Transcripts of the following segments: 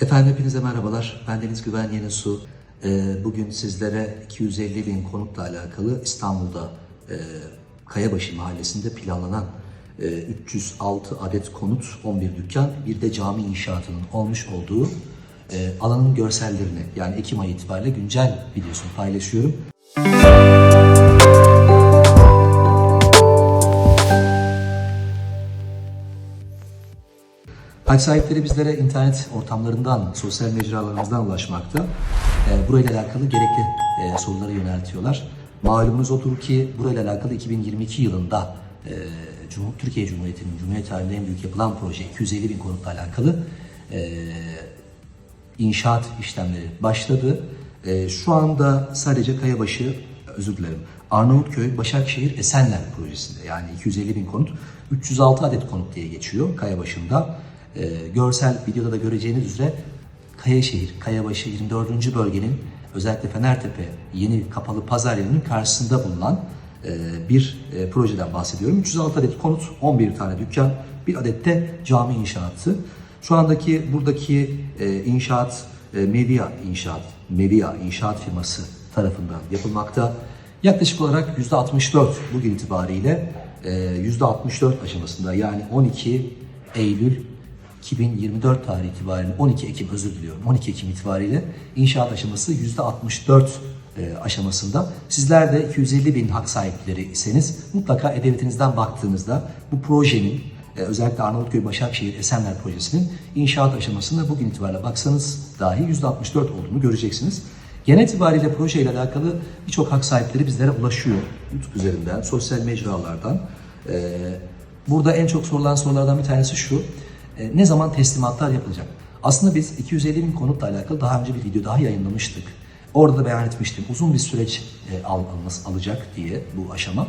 Efendim hepinize merhabalar. Ben Deniz Güven Yenesu. Ee, Bugün sizlere 250 bin konutla alakalı İstanbul'da e, Kayabaşı mahallesinde planlanan e, 306 adet konut, 11 dükkan, bir de cami inşaatının olmuş olduğu e, alanın görsellerini yani Ekim ayı itibariyle güncel videosunu paylaşıyorum. Hak sahipleri bizlere internet ortamlarından, sosyal mecralarımızdan ulaşmakta. E, burayla alakalı gerekli e, soruları yöneltiyorlar. Malumunuz odur ki burayla alakalı 2022 yılında e, Cumhur- Türkiye Cumhuriyeti'nin Cumhuriyet tarihinde en büyük yapılan proje 250 bin konutla alakalı e, inşaat işlemleri başladı. E, şu anda sadece Kayabaşı, özür dilerim, Arnavutköy, Başakşehir, Esenler projesinde yani 250 bin konut, 306 adet konut diye geçiyor Kayabaşı'nda. E, görsel videoda da göreceğiniz üzere Kayaşehir, Kayabaşı 24. bölgenin özellikle Fenertepe yeni kapalı pazar yerinin karşısında bulunan e, bir e, projeden bahsediyorum. 306 adet konut, 11 tane dükkan, bir adet de cami inşaatı. Şu andaki buradaki e, inşaat e, Mevia İnşaat, Mevia İnşaat firması tarafından yapılmakta. Yaklaşık olarak %64 bugün itibariyle e, %64 aşamasında yani 12 Eylül 2024 tarihi itibariyle 12 Ekim özür diliyorum 12 Ekim itibariyle inşaat aşaması %64 e, aşamasında. Sizler de 250 bin hak sahipleri iseniz mutlaka e-devletinizden baktığınızda bu projenin e, özellikle Arnavutköy Başakşehir Esenler projesinin inşaat aşamasında bugün itibariyle baksanız dahi %64 olduğunu göreceksiniz. Genel itibariyle projeyle alakalı birçok hak sahipleri bizlere ulaşıyor. YouTube üzerinden, sosyal mecralardan. E, Burada en çok sorulan sorulardan bir tanesi şu. E, Ne zaman teslimatlar yapılacak? Aslında biz 250 bin konutla alakalı daha önce bir video daha yayınlamıştık. Orada da beyan etmiştim. Uzun bir süreç e, al, alması- alacak diye bu aşama.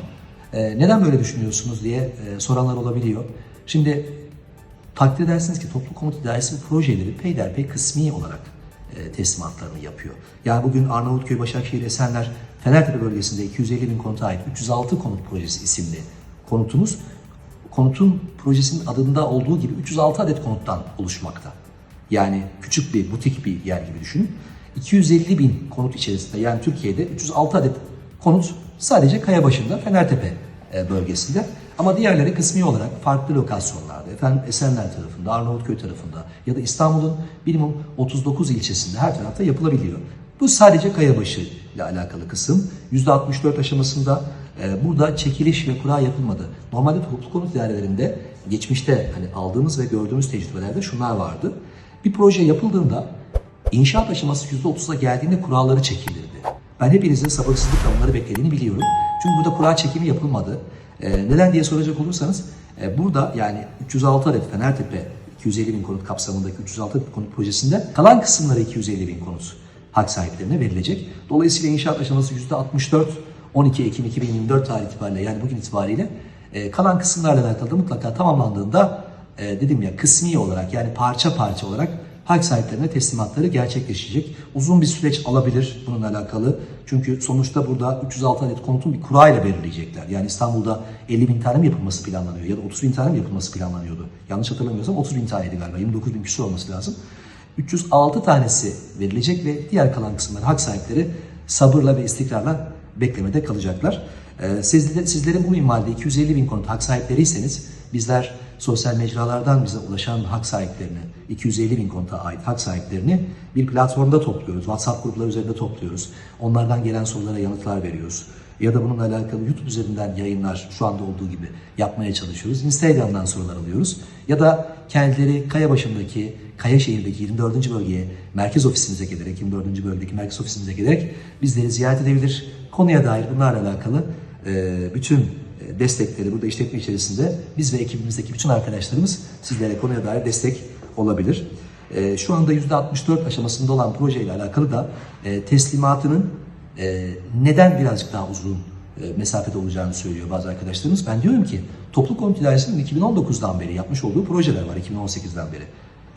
E, Neden böyle düşünüyorsunuz diye e, soranlar olabiliyor. Şimdi takdir edersiniz ki toplu konut idaresi bu projeleri peyderpey kısmi olarak e, teslimatlarını yapıyor. Yani bugün Arnavutköy, Başakşehir, Esenler, Fenertepe bölgesinde 250 bin konuta ait 306 konut projesi isimli konutumuz konutun projesinin adında olduğu gibi 306 adet konuttan oluşmakta. Yani küçük bir butik bir yer gibi düşünün. 250 bin konut içerisinde yani Türkiye'de 306 adet konut sadece Kayabaşı'nda Fenertepe e, bölgesinde. Ama diğerleri kısmi olarak farklı lokasyonlarda, efendim Esenler tarafında, Arnavutköy tarafında ya da İstanbul'un minimum 39 ilçesinde her tarafta yapılabiliyor. Bu sadece Kayabaşı ile alakalı kısım. %64 aşamasında burada çekiliş ve kura yapılmadı. Normalde toplu konut dairelerinde geçmişte hani aldığımız ve gördüğümüz tecrübelerde şunlar vardı. Bir proje yapıldığında inşaat aşaması %30'a geldiğinde kuralları çekilirdi. Ben hepinizin sabırsızlıkla bunları beklediğini biliyorum. Çünkü burada kura çekimi yapılmadı. E, neden diye soracak olursanız e, burada yani 306 adet Fenertepe 250 bin konut kapsamındaki 306 konut projesinde kalan kısımları 250 bin konut hak sahiplerine verilecek. Dolayısıyla inşaat aşaması %64 12 Ekim 2024 tarihi itibariyle yani bugün itibariyle e, kalan kısımlarla alakalı da mutlaka tamamlandığında e, dedim ya kısmi olarak yani parça parça olarak hak sahiplerine teslimatları gerçekleşecek. Uzun bir süreç alabilir bununla alakalı. Çünkü sonuçta burada 306 adet konutun bir kurayla belirleyecekler. Yani İstanbul'da 50 bin tane mi yapılması planlanıyor ya da 30 bin tane mi yapılması planlanıyordu? Yanlış hatırlamıyorsam 30 bin taneydi galiba. 29 bin küsur olması lazım. 306 tanesi verilecek ve diğer kalan kısımları hak sahipleri sabırla ve istikrarla beklemede kalacaklar. Ee, siz de- sizlerin bu minvalde 250 bin konut hak sahipleriyseniz bizler sosyal mecralardan bize ulaşan hak sahiplerini, 250 bin konuta ait hak sahiplerini bir platformda topluyoruz. WhatsApp grupları üzerinde topluyoruz. Onlardan gelen sorulara yanıtlar veriyoruz. Ya da bununla alakalı YouTube üzerinden yayınlar şu anda olduğu gibi yapmaya çalışıyoruz. Instagram'dan sorular alıyoruz. Ya da kendileri Kayabaşı'ndaki, Kayaşehir'deki 24. bölgeye merkez ofisimize gelerek, 24. bölgedeki merkez ofisimize gelerek bizleri ziyaret edebilir. Konuya dair bunlarla alakalı e, bütün e, destekleri burada işletme içerisinde biz ve ekibimizdeki bütün arkadaşlarımız sizlere konuya dair destek olabilir. E, Şu anda %64 aşamasında olan projeyle alakalı da teslimatının neden birazcık daha uzun mesafede olacağını söylüyor bazı arkadaşlarımız. Ben diyorum ki toplu konut idaresinin 2019'dan beri yapmış olduğu projeler var 2018'den beri.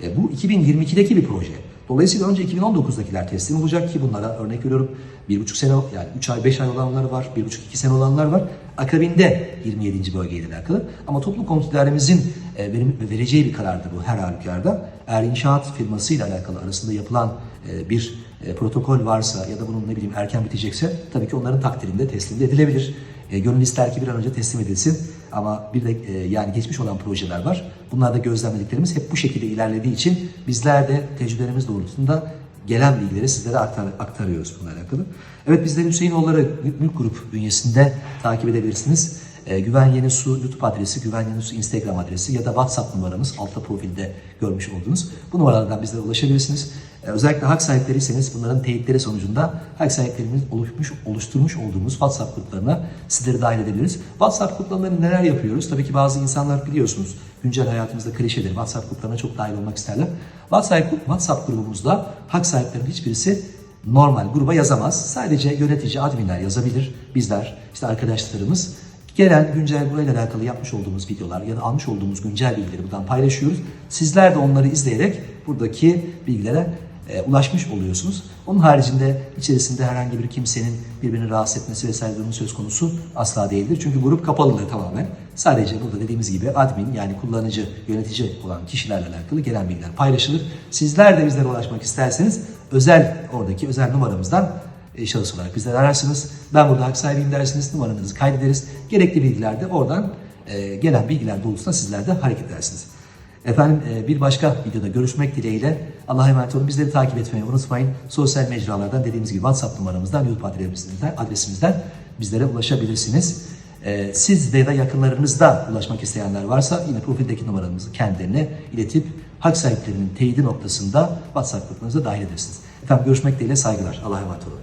E, bu 2022'deki bir proje. Dolayısıyla önce 2019'dakiler teslim olacak ki bunlara örnek veriyorum bir buçuk sene yani 3 ay 5 ay olanlar var, bir buçuk iki sene olanlar var. Akabinde 27. bölgeyle alakalı. Ama toplu konut e, verim, vereceği bir karardı bu her halükarda. Eğer inşaat firmasıyla alakalı arasında yapılan e, bir e, protokol varsa ya da bunun ne bileyim erken bitecekse tabii ki onların takdirinde teslim edilebilir. E, gönül ister ki bir an önce teslim edilsin ama bir de e, yani geçmiş olan projeler var. Bunlarda gözlemlediklerimiz hep bu şekilde ilerlediği için bizler de tecrübelerimiz doğrultusunda gelen bilgileri sizlere aktar, aktarıyoruz bununla alakalı. Evet bizleri Hüseyinoğulları Mülk Grup bünyesinde takip edebilirsiniz. E, Güven Yeni Su YouTube adresi, Güven Yeni Su Instagram adresi ya da WhatsApp numaramız altta profilde görmüş olduğunuz. Bu numaralardan bizlere ulaşabilirsiniz. E, özellikle hak sahipleriyseniz bunların teyitleri sonucunda hak sahiplerimiz oluşmuş, oluşturmuş olduğumuz WhatsApp gruplarına sizleri dahil edebiliriz. WhatsApp gruplarında neler yapıyoruz? Tabii ki bazı insanlar biliyorsunuz güncel hayatımızda klişedir. WhatsApp gruplarına çok dahil olmak isterler. WhatsApp, WhatsApp grubumuzda hak sahiplerinin hiçbirisi normal gruba yazamaz. Sadece yönetici, adminler yazabilir. Bizler, işte arkadaşlarımız gelen güncel burayla alakalı yapmış olduğumuz videolar ya da almış olduğumuz güncel bilgileri buradan paylaşıyoruz. Sizler de onları izleyerek buradaki bilgilere e, ulaşmış oluyorsunuz. Onun haricinde içerisinde herhangi bir kimsenin birbirini rahatsız etmesi vesaire durumu söz konusu asla değildir. Çünkü grup kapalıdır tamamen. Sadece burada dediğimiz gibi admin yani kullanıcı, yönetici olan kişilerle alakalı gelen bilgiler paylaşılır. Sizler de bizlere ulaşmak isterseniz özel oradaki özel numaramızdan e, şahıs olarak bizleri ararsınız. Ben burada hak sahibiyim dersiniz, numaranızı kaydederiz. Gerekli bilgiler de oradan e, gelen bilgiler doğrultusunda sizler de hareket edersiniz. Efendim e, bir başka videoda görüşmek dileğiyle Allah'a emanet olun. Bizleri takip etmeyi unutmayın. Sosyal mecralardan dediğimiz gibi WhatsApp numaramızdan, YouTube adresimizden, adresimizden bizlere ulaşabilirsiniz. E, Siz de da yakınlarınızda ulaşmak isteyenler varsa yine profildeki numaramızı kendilerine iletip hak sahiplerinin teyidi noktasında WhatsApp gruplarınıza dahil edersiniz. Efendim görüşmek dileğiyle saygılar. Allah'a emanet olun.